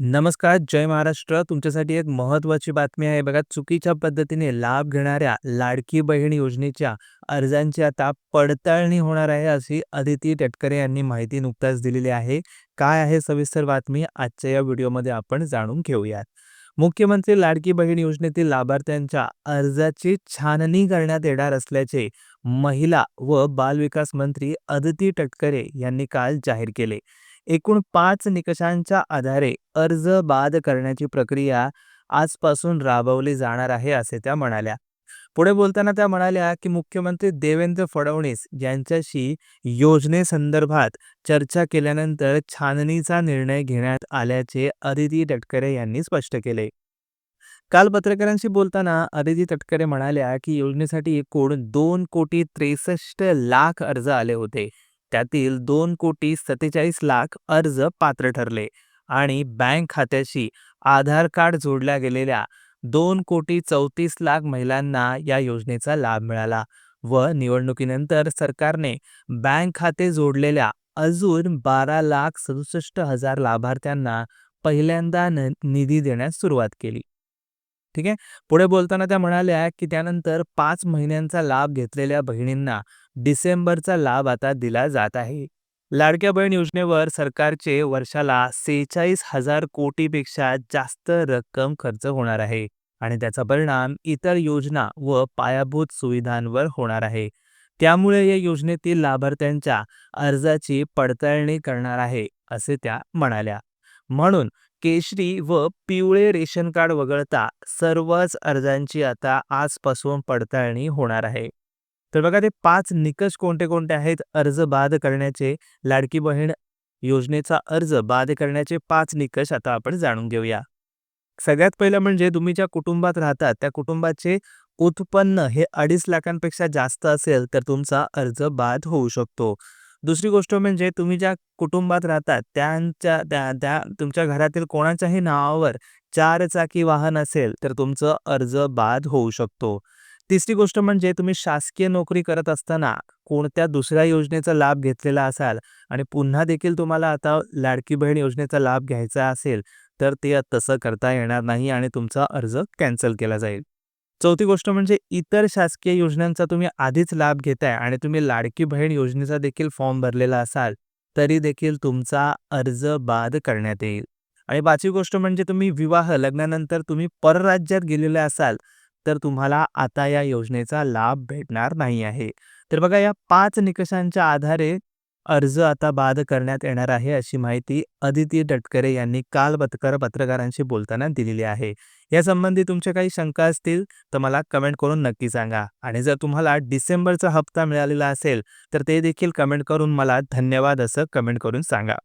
नमस्कार, जय महाराष्ट्र. तुमच्यासाठी एक महत्त्वाची बातमी आहे बघा. चुकीच्या पद्धतीने लाभ घेणाऱ्या लाडकी बहीण योजनेच्या अर्जांची आता पडताळणी होणार आहे, अशी अदिती टटकरे यांनी माहिती नुकताच दिलेली आहे. काय आहे सविस्तर बातमी आजच्या या व्हिडिओमध्ये आपण जाणून घेऊयात. मुख्यमंत्री लाडकी बहीण योजनेतील लाभार्थ्यांच्या अर्जाची छाननी करण्यात येणार असल्याचे महिला व बालविकास मंत्री अदिती टटकरे यांनी काल जाहीर केले. एकूण पाच निकषांच्या आधारे अर्ज बाद करण्याची प्रक्रिया आजपासून राबवली जाणार आहे असे त्या म्हणाल्या. पुढे बोलताना त्या म्हणाल्या की मुख्यमंत्री देवेंद्र फडणवीस यांच्याशी योजनेसंदर्भात चर्चा केल्यानंतर छाननीचा निर्णय घेण्यात आल्याचे अदिती तटकरे यांनी स्पष्ट केले. काल पत्रकारांशी बोलताना अदिती तटकरे म्हणाल्या की योजनेसाठी एकूण दोन कोटी त्रेसष्ट लाख अर्ज आले होते. त्यातील दोन कोटी सत्तेचाळीस लाख अर्ज पात्र ठरले आणि बँक खात्याशी आधार कार्ड जोडल्या गेलेल्या दोन कोटी चौतीस लाख महिलांना या योजनेचा लाभ मिळाला व निवडणुकीनंतर सरकारने बँक खाते जोडलेल्या अजून बारा लाख सदुसष्ट हजार लाभार्थ्यांना पहिल्यांदा निधी देण्यास सुरुवात केली. ठीक आहे? पुढे बोलताना त्या म्हणाल्या की त्यानंतर पाच महिन्यांचा लाभ घेतलेल्या बहिणींना डिसेंबरचा लाभ आता दिला जात आहे. लाडक्या बहीण योजनेवर सरकारचे वर्षाला सेहेचाळीस हजार कोटीपेक्षा जास्त रक्कम खर्च होणार आहे आणि त्याचा परिणाम इतर योजना व पायाभूत सुविधांवर होणार आहे. त्यामुळे या योजनेतील लाभार्थ्यांच्या अर्जाची पडताळणी करणार आहे असे त्या म्हणाल्या. म्हणून केशरी व पिवळे रेशन कार्ड वगळता सर्वच अर्जांची आता आजपासून पडताळणी होणार आहे. तर बघा ते पाच निकष कोणते कोणते आहेत? अर्ज बाद करण्याचे लाडकी बहीण योजनेचा अर्ज बाद करण्याचे पाच निकष आता आपण जाणून घेऊया. सगळ्यात पहिलं म्हणजे तुम्ही ज्या कुटुंबात राहतात त्या कुटुंबाचे उत्पन्न हे अडीच लाखांपेक्षा जास्त असेल तर तुमचा अर्ज बाद होऊ शकतो. दुसरी गोष्ट म्हणजे तुम्ही ज्या कुटुंबात राहतात त्यांच्या त्या त्या तुमच्या घरातील कोणाच्याही नावावर चार चाकी वाहन असेल तर तुमचं अर्ज बाद होऊ शकतो. तिसरी गोष्ट म्हणजे तुम्ही शासकीय नोकरी करत असताना कोणत्या दुसऱ्या योजनेचा लाभ घेतलेला असाल आणि पुन्हा देखील तुम्हाला आता लाडकी बहीण योजनेचा लाभ घ्यायचा असेल तर ते तसं करता येणार नाही आणि तुमचा अर्ज कॅन्सल केला जाईल. चौथी गोष्ट म्हणजे इतर शासकीय योजनांचा तुम्ही आधीच लाभ घेताय आणि तुम्ही लाडकी बहीण योजनेचा देखील फॉर्म भरलेला असाल तरी देखील तुमचा अर्ज बाद करण्यात येईल. आणि पाचवी गोष्ट म्हणजे तुम्ही विवाह लग्नानंतर तुम्ही परराज्यात गेलेले असाल तर तुम्हाला आता या योजनेचा लाभ भेटणार नाही आहे. तर बघा या पाच निकषांच्या आधारे अर्ज आता बाद करण्यात येणार आहे अशी माहिती अदिती डटकरे यांनी काल पत्रकार पत्रकारांशी बोलताना दिलेली आहे. यासंबंधी तुमच्या काही शंका असतील तर मला कमेंट करून नक्की सांगा. आणि जर तुम्हाला डिसेंबरचा हप्ता मिळालेला असेल तर ते देखील कमेंट करून मला धन्यवाद असं कमेंट करून सांगा.